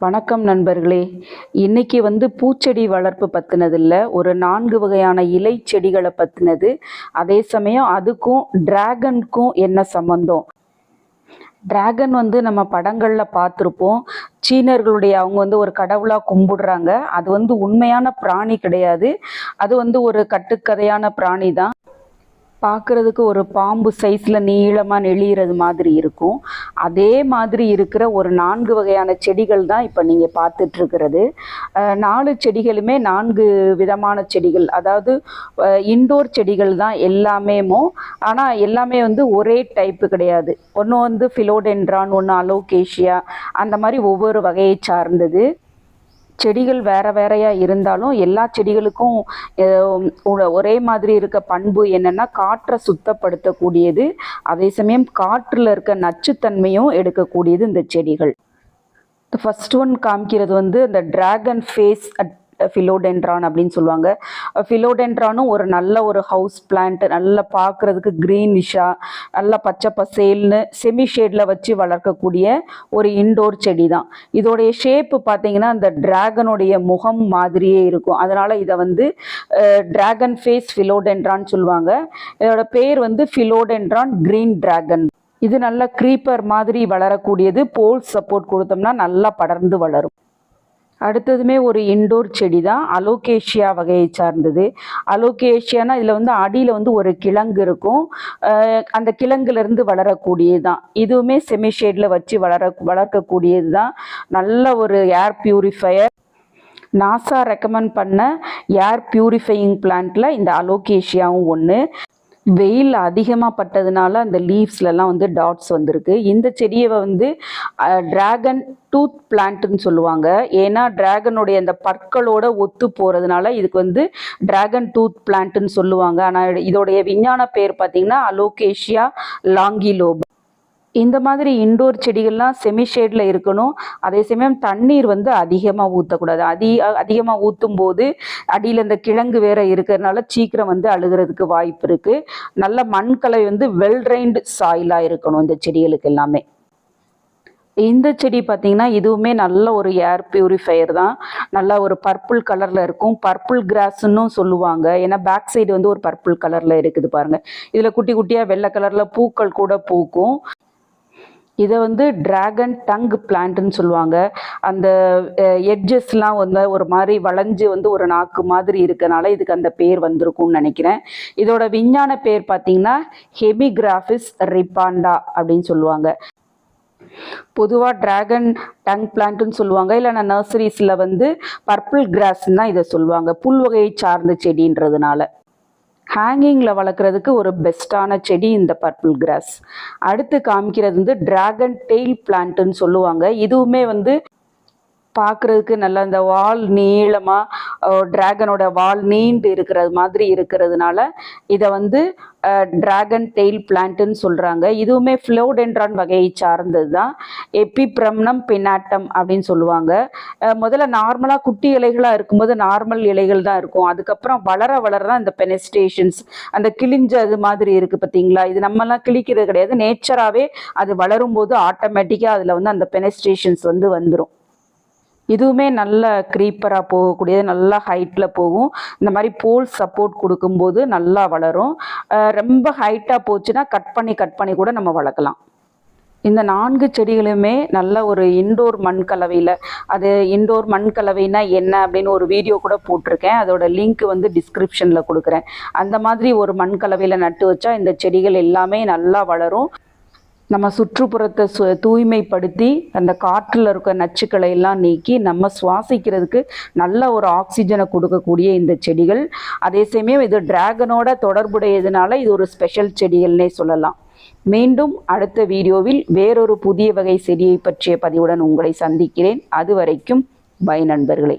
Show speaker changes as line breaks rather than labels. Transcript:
வணக்கம் நண்பர்களே. இன்னைக்கு வந்து பூச்செடி வளர்ப்பு பற்றினதில்ல ஒரு நான்கு வகையான இலை செடிகளை பற்றினது அதே சமயம் அதுக்கும் டிராகனுக்கும் என்ன சம்மந்தம் டிராகன் வந்து நம்ம படங்களில் பார்த்துருப்போம். சீனர்களுடைய அவங்க வந்து ஒரு கடவுளாக கும்பிடுறாங்க. அது வந்து உண்மையான பிராணி கிடையாது. அது வந்து ஒரு கட்டுக்கதையான பிராணி தான் பார்க்குறதுக்கு ஒரு பாம்பு சைஸில் நீளமாக நெளியிறது மாதிரி இருக்கும். அதே மாதிரி இருக்கிற ஒரு நான்கு வகையான செடிகள் தான் இப்போ நீங்கள் பார்த்துட்ருக்கிறது. நாலு செடிகளுமே நான்கு விதமான செடிகள். அதாவது இன்டோர் செடிகள் தான் எல்லாமேமோ ஆனால் எல்லாமே வந்து ஒரே டைப்பு கிடையாது. ஒன்று வந்து ஃபிலோடென்ட்ரான் ஒன்று அலோகேஷியா அந்த மாதிரி ஒவ்வொரு வகையை சார்ந்தது. செடிகள் வேறு வேறையாக இருந்தாலும் எல்லா செடிகளுக்கும் ஒரே மாதிரி இருக்க பண்பு என்னென்னா காற்றை சுத்தப்படுத்தக்கூடியது. அதே சமயம் காற்றில் இருக்க நச்சுத்தன்மையும் எடுக்கக்கூடியது இந்த செடிகள். ஃபர்ஸ்ட் ஒன் காமிக்கிறது வந்து இந்த டிராகன் ஃபேஸ் அட் ஃபிலோடென்ட்ரான் அப்படின்னு சொல்லுவாங்க. ஃபிலோடென்ட்ரானும் ஒரு நல்ல ஒரு ஹவுஸ் பிளான்ட் நல்லா பார்க்குறதுக்கு க்ரீனிஷாக நல்லா பச்சை பசேல்னு செமி ஷேடில் வச்சு வளர்க்கக்கூடிய ஒரு இன்டோர் செடி தான் இதோடைய ஷேப்பு பார்த்தீங்கன்னா அந்த டிராகனுடைய முகம் மாதிரியே இருக்கும். அதனால் இதை வந்து டிராகன் ஃபேஸ் ஃபிலோடென்ட்ரான் சொல்லுவாங்க. இதோட பேர் வந்து ஃபிலோடென்ட்ரான் க்ரீன் டிராகன் இது நல்ல க்ரீப்பர் மாதிரி வளரக்கூடியது போல் சப்போர்ட் கொடுத்தோம்னா நல்லா படர்ந்து வளரும். அடுத்ததுமே ஒரு இன்டோர் செடி தான் அலோகேஷியா வகையை சார்ந்தது. அலோகேஷியானா இதில் வந்து அடியில் வந்து ஒரு கிழங்கு இருக்கும். அந்த கிழங்குலேருந்து வளரக்கூடியது தான் இதுவுமே செமி ஷேடில் வச்சு வளர வளர்க்கக்கூடியது தான் நல்ல ஒரு ஏர் பியூரிஃபையர் நாசா ரெக்கமெண்ட் பண்ண ஏர் பியூரிஃபையிங் பிளான்ட்டில் இந்த அலோகேஷியாவும் ஒன்று வெயில் அதிகமாக பட்டதுனால அந்த லீவ்ஸ்லலாம் வந்து டாட்ஸ் வந்திருக்கு. இந்த செடியை வந்து டிராகன் டூத் பிளான்ட்டுன்னு சொல்லுவாங்க. ஏன்னா டிராகனுடைய அந்த பற்களோட ஒத்து போகிறதுனால இதுக்கு வந்து டிராகன் டூத் பிளான்ட்டுன்னு சொல்லுவாங்க. ஆனால் இதோடைய விஞ்ஞான பேர் பார்த்தீங்கன்னா அலோகேஷியா லாங்கிலோபா இந்த மாதிரி இன்டோர் செடிகள்லாம் செமி ஷேடில் இருக்கணும். அதே சமயம் தண்ணீர் வந்து அதிகமாக ஊற்றக்கூடாது அதி அதிகமாக ஊற்றும் போது அடியில் இந்த கிழங்கு வேற இருக்கிறதுனால சீக்கிரம் வந்து அழுகிறதுக்கு வாய்ப்பு இருக்குது நல்ல மண்கலை வந்து வெல் ட்ரைன்டு சாயிலாக இருக்கணும் இந்த செடிகளுக்கு எல்லாமே. இந்த செடி பார்த்தீங்கன்னா இதுவுமே நல்ல ஒரு ஏர் பியூரிஃபையர் தான். நல்லா ஒரு பர்பிள் கலரில் இருக்கும். பர்பிள் கிராஸ்ன்னு சொல்லுவாங்க. ஏன்னா பேக் சைடு வந்து ஒரு பர்பிள் கலரில் இருக்குது பாருங்கள் இதில் குட்டி குட்டியாக வெள்ளை கலரில் பூக்கள் கூட பூக்கும். இதை வந்து டிராகன் டங் பிளான்ட்னு சொல்லுவாங்க. அந்த எட்ஜஸ்லாம் வந்து ஒரு மாதிரி வளைஞ்சு வந்து ஒரு நாக்கு மாதிரி இருக்கனால இதுக்கு அந்த பேர் வந்திருக்கும்னு நினைக்கிறேன். இதோட விஞ்ஞான பேர் பார்த்தீங்கன்னா ஹெமிகிராஃபிஸ் ரிபாண்டா அப்படின்னு சொல்லுவாங்க. பொதுவாக டிராகன் டங் பிளான்ட்னு சொல்லுவாங்க. இல்லைன்னா நர்சரிஸில் வந்து பர்பிள் கிராஸ்ன்னு தான் இதை சொல்லுவாங்க. புல் வகையை சார்ந்த செடின்றதுனால. ஹேங்கிங்கில் வளர்க்குறதுக்கு ஒரு பெஸ்ட்டான செடி இந்த பர்பிள் கிராஸ். அடுத்து காமிக்கிறது வந்து டிராகன் டெய்ல் பிளான்ட்டுன்னு சொல்லுவாங்க. இதுவுமே வந்து பார்க்குறதுக்கு நல்ல இந்த வால் நீளமாக டிராகனோட வால் நீண்டு இருக்கிறது மாதிரி இருக்கிறதுனால இதை வந்து டிராகன் டெய்ல் பிளான்ட்டுன்னு சொல்கிறாங்க இதுவுமே ஃப்ளோடென்ட்ரான் வகையை சார்ந்தது தான் எப்பிப்ரம்னம் பின்னாட்டம் அப்படின்னு சொல்லுவாங்க. முதல்ல நார்மலாக குட்டி இலைகளாக இருக்கும்போது நார்மல் இலைகள் தான் இருக்கும். அதுக்கப்புறம் வளர வளர தான் இந்த பெனஸ்டேஷன்ஸ் அந்த கிழிஞ்ச அது மாதிரி இருக்குது பார்த்தீங்களா? இது நம்மலாம் கிழிக்கிறது கிடையாது. நேச்சராகவே அது வளரும் போது ஆட்டோமேட்டிக்காக அதில் வந்து அந்த பெனஸ்டேஷன்ஸ் வந்து வந்துடும் இதுவுமே நல்ல க்ரீப்பராக போகக்கூடியது நல்லா ஹைட்டில் போகும். இந்த மாதிரி போல் சப்போர்ட் கொடுக்கும்போது நல்லா வளரும். ரொம்ப ஹைட்டாக போச்சுன்னா கட் பண்ணி கட் பண்ணி கூட நம்ம வளர்க்கலாம். இந்த நான்கு செடிகளுமே நல்ல ஒரு இன்டோர் மண் கலவையில் அது இன்டோர் மண் கலவைனா என்ன அப்படின்னு ஒரு வீடியோ கூட போட்டிருக்கேன். அதோட லிங்க் வந்து டிஸ்கிரிப்ஷனில் கொடுக்குறேன். அந்த மாதிரி ஒரு மண் கலவையில் நட்டு வச்சா இந்த செடிகள் எல்லாமே நல்லா வளரும். நம்ம சுற்றுப்புறத்தை சு தூய்மைப்படுத்தி அந்த காற்றில் இருக்க நச்சுக்களை எல்லாம் நீக்கி நம்ம சுவாசிக்கிறதுக்கு நல்ல ஒரு ஆக்சிஜனை கொடுக்கக்கூடிய இந்த செடிகள். அதே சமயம் இது டிராகனோட தொடர்புடையதுனால இது ஒரு ஸ்பெஷல் செடிகள்னே சொல்லலாம். மீண்டும் அடுத்த வீடியோவில் வேறொரு புதிய வகை செடியை பற்றிய பதிவுடன் உங்களை சந்திக்கிறேன். அது வரைக்கும் பை நண்பர்களே.